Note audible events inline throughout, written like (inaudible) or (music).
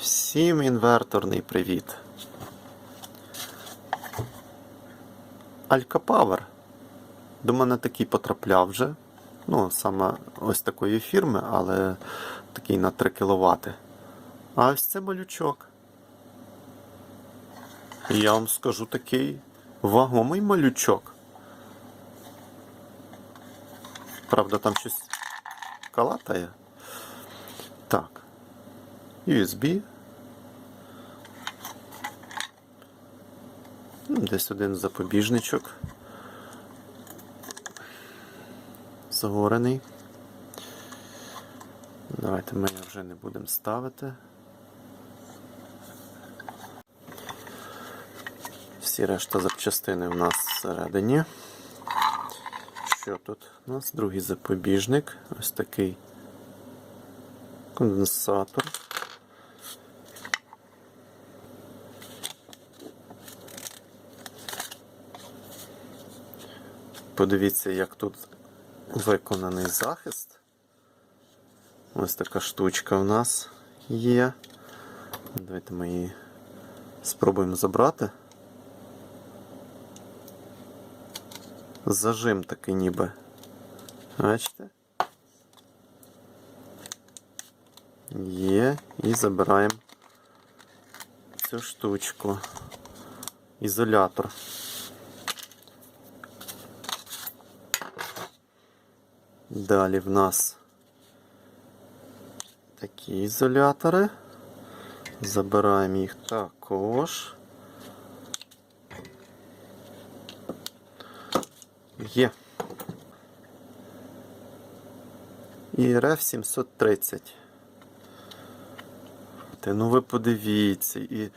Всім інверторний привіт. Алька Павер. До мене такий потрапляв вже. Ну, саме ось такої фірми, але такий на 3 кВт. А ось це малючок. Я вам скажу такий вагомий малючок. Правда, там щось калатає. Так. USB. Ну, Десь один запобіжничок. Загорений. Давайте ми його вже не будемо ставити. Всі решта запчастини у нас всередині. Що тут у нас? Другий запобіжник. Ось такий конденсатор. Подивіться, як тут виконаний захист. Ось така штучка у нас є. Давайте ми її спробуємо забрати. Зажим такий ніби. Бачите? Є. І забираємо цю штучку. Ізолятор. Далі в нас такі ізолятори. Забираємо їх також. Є. І РФ 730. Та ну ви подивіться, і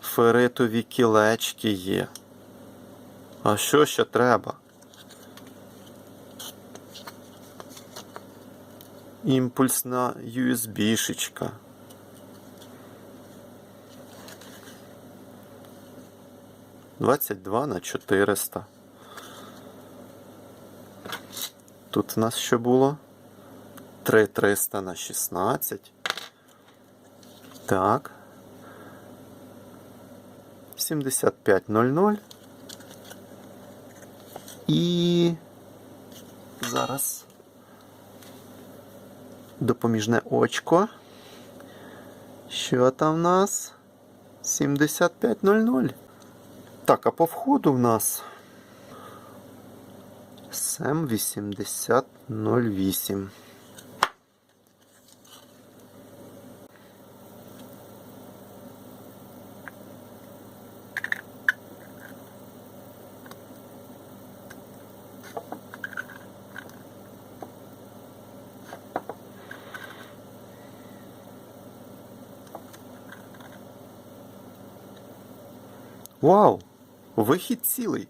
феритові кілечки є. А що ще треба? Імпульсна USB-шечка. Двадцять два на 400. Тут у нас що було? 3300 на 16. Так. 7500. І зараз допоміжне очко. Що там в нас? 7500. Так, а по входу в нас Сем 8008. Вау! Вихід цілий.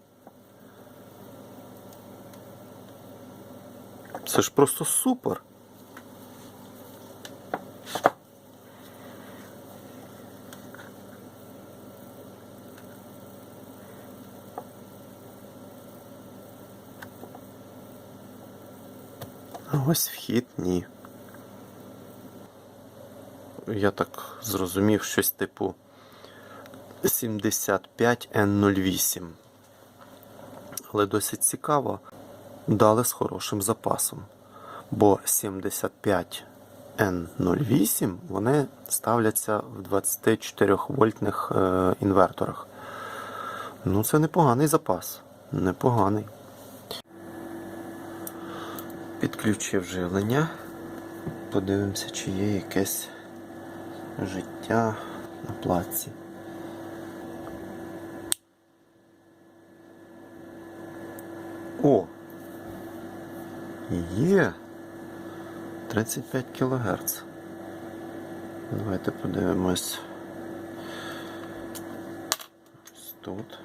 Це ж просто супер. Ось вхід ні. Я так зрозумів щось типу 75N08. Але досить цікаво дали з хорошим запасом. Бо 75N08 вони ставляться в 24 вольтних е, інверторах. Ну, це непоганий запас. Непоганий. Підключив живлення. Подивимося, чи є якесь життя на платці. О! Є 35 кГц. Давайте подивимось. Ось тут.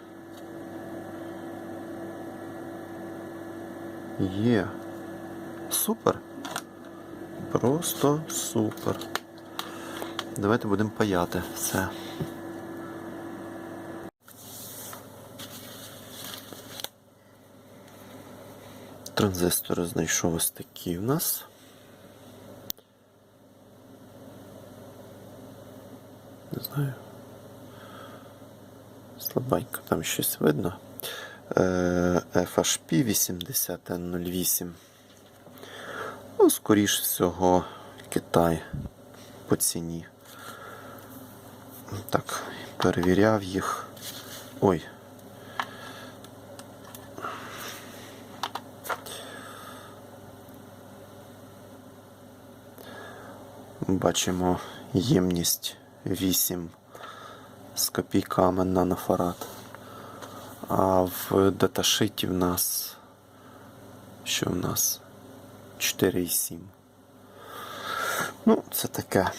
Є. Супер. Просто супер. Давайте будемо паяти все. Транзистори знайшов ось такі в нас. Не знаю. Слабенько там щось видно. Е, FHP 80N08. Ну, скоріш всього, Китай по ціні. Так, перевіряв їх. Ой. Бачимо ємність 8 з копійками нанофарад. А в даташиті в нас що в нас? 4,7. Ну, це таке.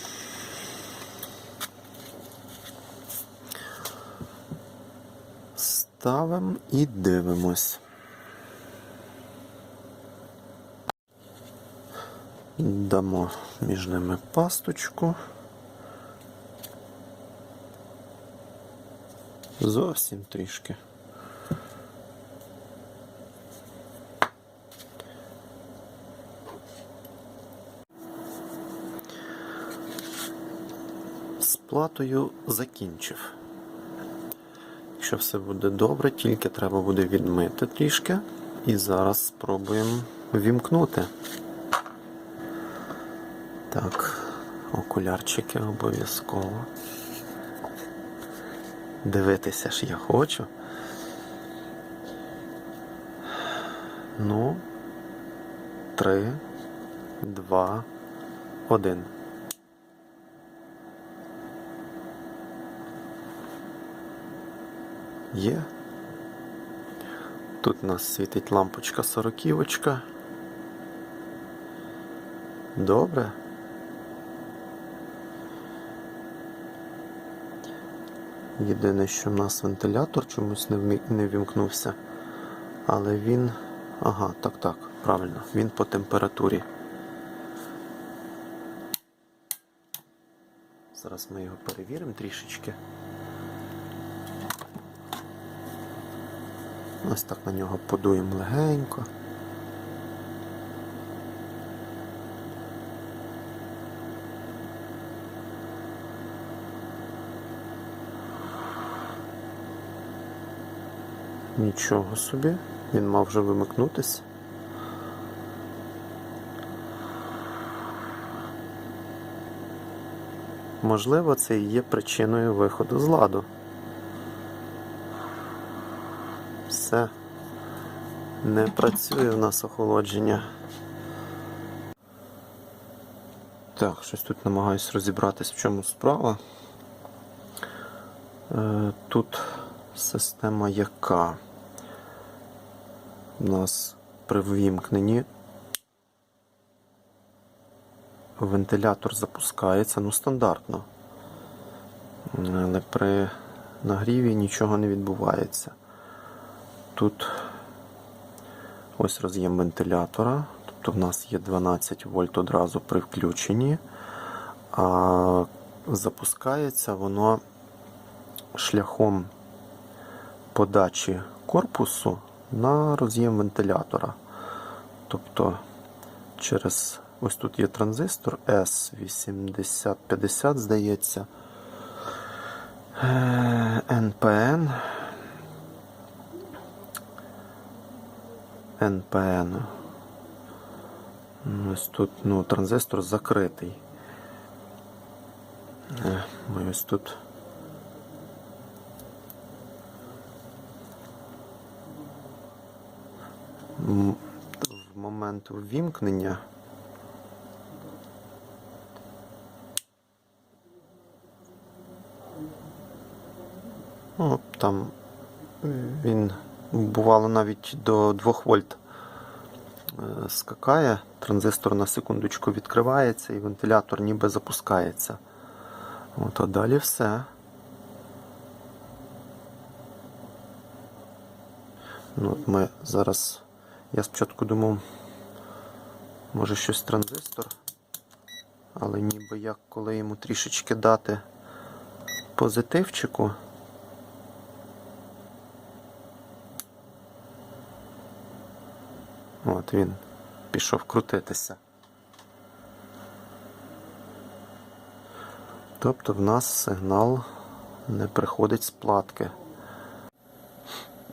Ставимо і дивимось. Дамо між ними пасточку. Зовсім трішки. З платою закінчив. Якщо все буде добре, тільки треба буде відмити трішки. І зараз спробуємо вімкнути. Так, окулярчики обов'язково. Дивитися ж я хочу. Ну, три, два, один. Є. Тут у нас світить лампочка сороківочка. Добре. Єдине, що в нас вентилятор чомусь не, вмі... не вімкнувся. Але він. Ага, так, так, правильно, він по температурі. Зараз ми його перевіримо трішечки. Ось так на нього подуємо легенько. Нічого собі, він мав вже вимикнутися. Можливо, це і є причиною виходу з ладу. Все. Не працює в нас охолодження. Так, щось тут намагаюсь розібратись, в чому справа. Е, Тут система яка у нас при ввімкненні вентилятор запускається, ну стандартно. Але при нагріві нічого не відбувається. Тут ось роз'єм вентилятора, тобто в нас є 12 вольт одразу при включенні, а запускається воно шляхом подачі корпусу на роз'єм вентилятора. Тобто через ось тут є транзистор S8050, здається. Е, NPN. NPN. Ось тут ну, транзистор закритий. Е, ось тут. В момент ввімкнення Ну, там він бувало навіть до 2 вольт е, скакає, транзистор на секундочку відкривається і вентилятор ніби запускається. От, а далі все. Ну, от ми зараз. Я спочатку думав, може щось транзистор, але ніби як коли йому трішечки дати позитивчику. От він пішов крутитися. Тобто в нас сигнал не приходить з платки.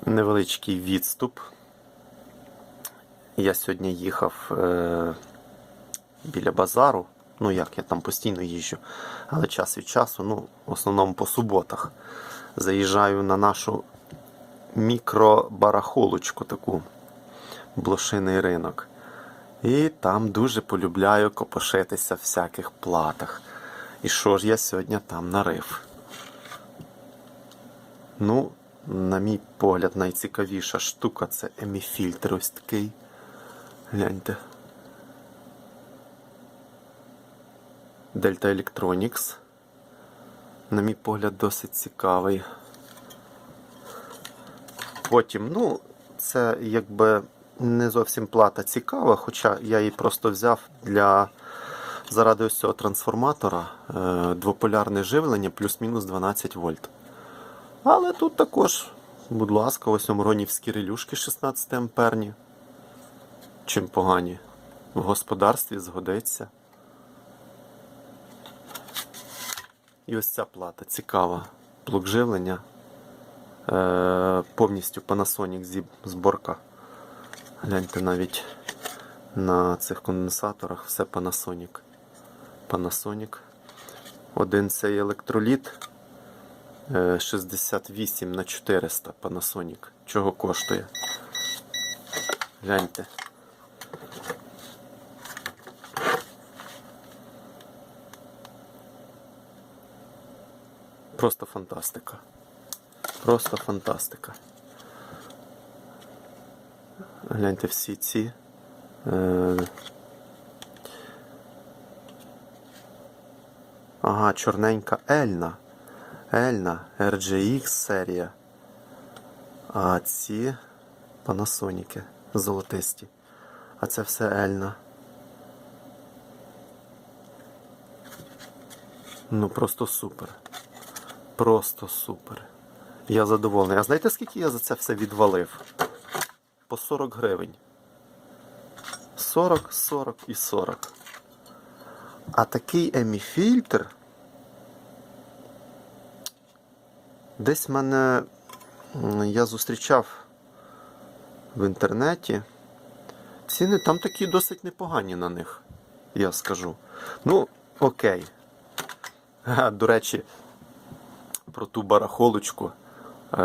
Невеличкий відступ. Я сьогодні їхав е, біля базару. Ну як, я там постійно їжджу, але час від часу, ну, в основному по суботах, заїжджаю на нашу мікробарахолочку таку, блошиний ринок. І там дуже полюбляю копошитися в всяких платах. І що ж я сьогодні там нарив? Ну, на мій погляд, найцікавіша штука це еміфільтр ось такий. Гляньте. Delta Electronics. На мій погляд, досить цікавий. Потім, ну, це якби не зовсім плата цікава, хоча я її просто взяв для заради ось цього трансформатора е, двополярне живлення плюс-мінус 12 вольт. Але тут також, будь ласка, ось омронівські релюшки 16 амперні. Чим погані. В господарстві згодиться. І ось ця плата цікава. Блок живлення. Е, повністю Panasonic зі- зборка. Гляньте навіть на цих конденсаторах все Panasonic. Panasonic. Один цей електроліт е, 68 на 400 Panasonic. Чого коштує? Гляньте. Просто фантастика. Просто фантастика. Гляньте всі ці. Е... Ага, чорненька Ельна. Ельна RGX серія. А ці Панасоніки золотисті. А це все Ельна. Ну просто супер. Просто супер. Я задоволений. А знаєте, скільки я за це все відвалив? По 40 гривень. 40, 40 і 40. А такий еміфільтр. Десь мене я зустрічав в інтернеті. Ціни там такі досить непогані на них, я скажу. Ну, окей. До речі, про ту барахолочку. Е,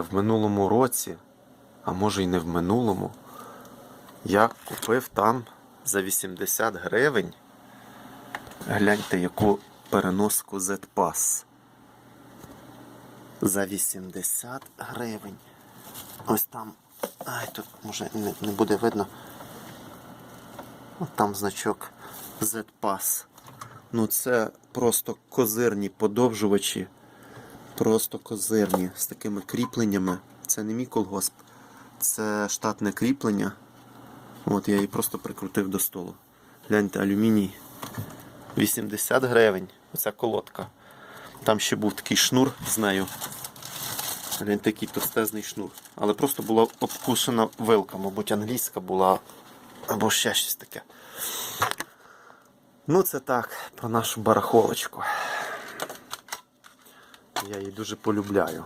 в минулому році, а може й не в минулому, я купив там за 80 гривень. Гляньте, яку переноску Z-Pass. За 80 гривень. Ось там. Ай, тут може не, не буде видно. От там значок Z-Pass. Ну це просто козирні подовжувачі. Просто козирні з такими кріпленнями. Це не мій колгосп, це штатне кріплення. От я її просто прикрутив до столу. Гляньте, алюміній. 80 гривень. Оця колодка. Там ще був такий шнур з нею. Гляньте, такий товстезний шнур. Але просто була обкушена вилка, мабуть, англійська була або ще щось таке. Ну, це так, про нашу барахолочку. Я її дуже полюбляю.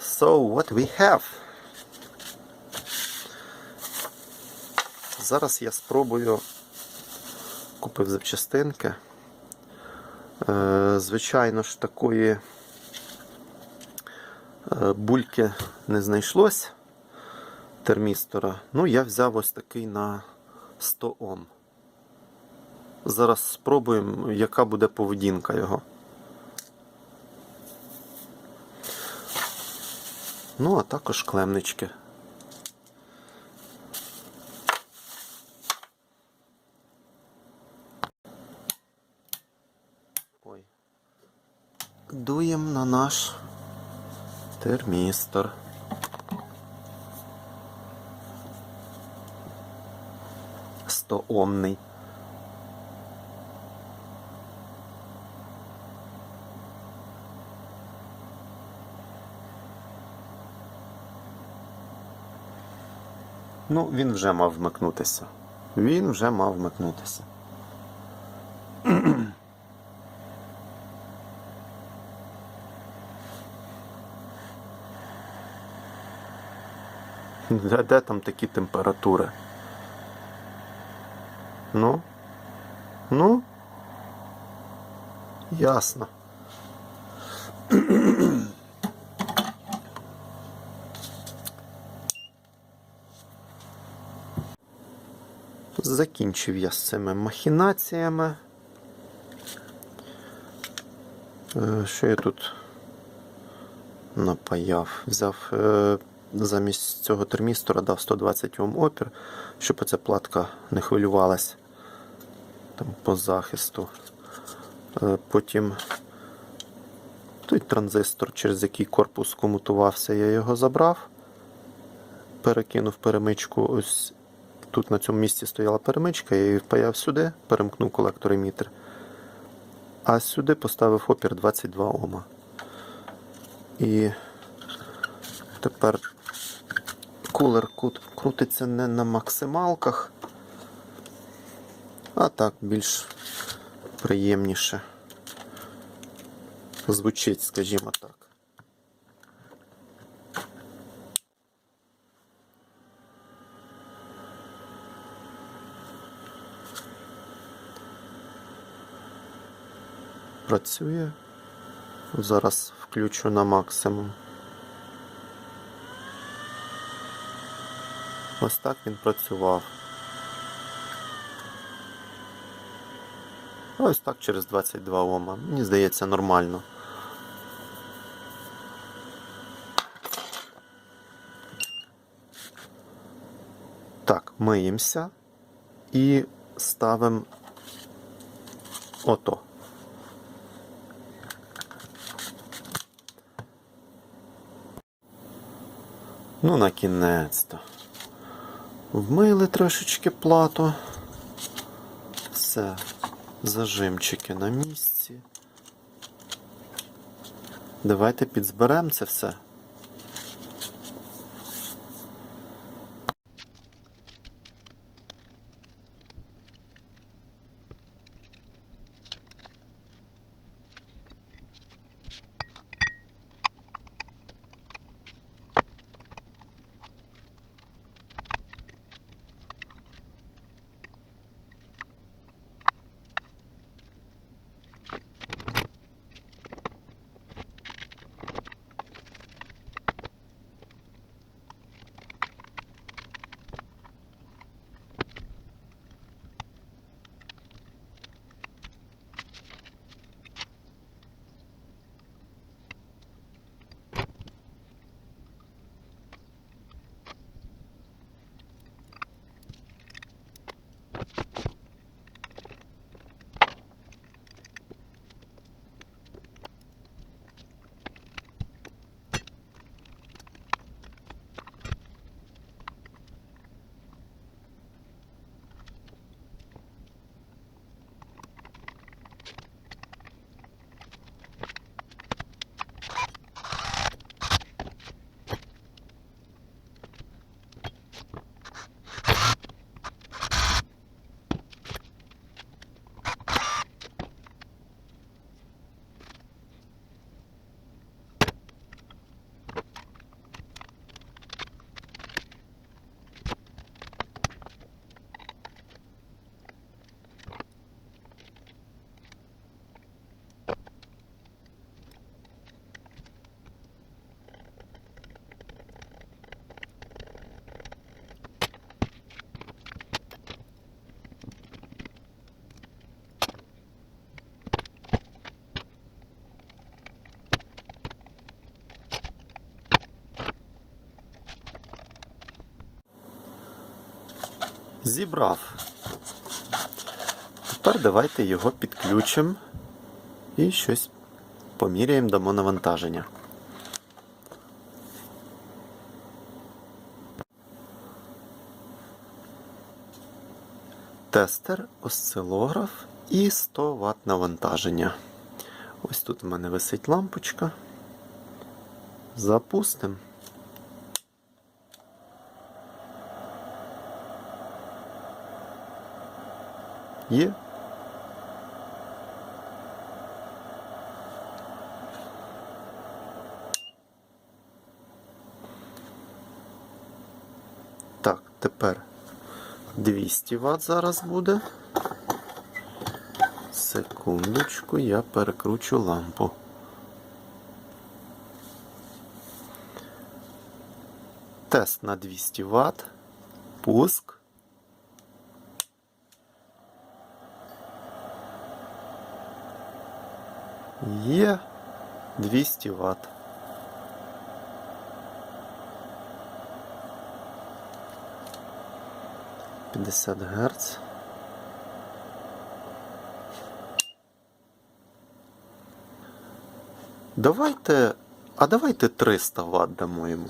So, what we have? Зараз я спробую купив запчастинки. Е, Звичайно ж, такої е, бульки не знайшлось термістора. Ну, я взяв ось такий на 100 Ом. Зараз спробуємо, яка буде поведінка його. Ну, а також клемнички. Ой. Дуємо на наш термістор. Стоомний. Ну, він вже мав вмикнутися. Він вже мав вмикнутися. (clears throat) Де, де там такі температури? Ну? Ну? Ясно. Закінчив я з цими махінаціями. Е, Що я тут напаяв? Взяв е, замість цього термістора дав 120 Ом опір, щоб оця платка не хвилювалась там, по захисту. Е, Потім той транзистор, через який корпус комутувався, я його забрав, перекинув перемичку. Ось тут на цьому місці стояла перемичка, я її впаяв сюди, перемкнув колектор емітер. А сюди поставив опір 22 Ома. І тепер кулер крутиться не на максималках, а так більш приємніше. Звучить, скажімо так. Працює. Зараз включу на максимум. Ось так він працював. Ось так через 22 Ома. Мені здається, нормально. Так, миємося і ставимо ото. Ну, на кінець-то. Вмили трошечки плату. Все, зажимчики на місці. Давайте підзберемо це все. Зібрав. Тепер давайте його підключимо і щось поміряємо, дамо навантаження. Тестер, осцилограф і 100 Вт навантаження. Ось тут в мене висить лампочка. Запустимо. Є. Так, тепер 200 Вт зараз буде. Секундочку, я перекручу лампу. Тест на 200 Вт. Пуск. Є 200 Вт. П'ятдесят Гц. Давайте. А давайте 300 Вт дамо йому.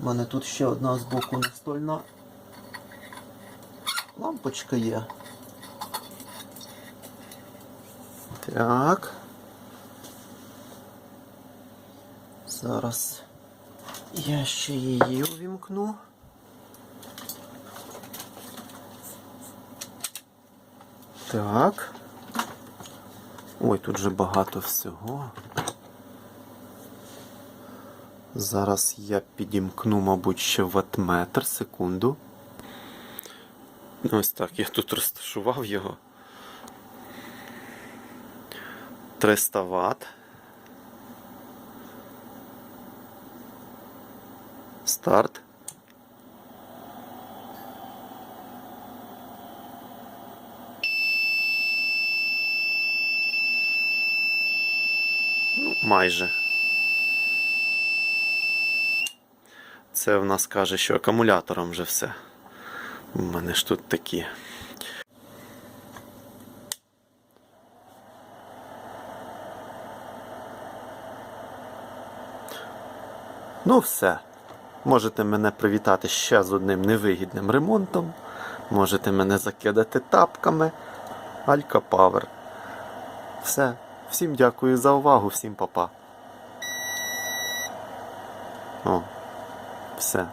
У мене тут ще одна з боку настольна лампочка є. Так. Зараз я ще її увімкну. Так. Ой, тут же багато всього. Зараз я підімкну, мабуть, ще ватметр, секунду. Ось так, я тут розташував його. 300 Вт. Старт. Ну, майже. Це в нас каже, що акумулятором вже все. У мене ж тут такі. Ну, все. Можете мене привітати ще з одним невигідним ремонтом. Можете мене закидати тапками. Алька Павер. Все. Всім дякую за увагу, всім па-па. О, все.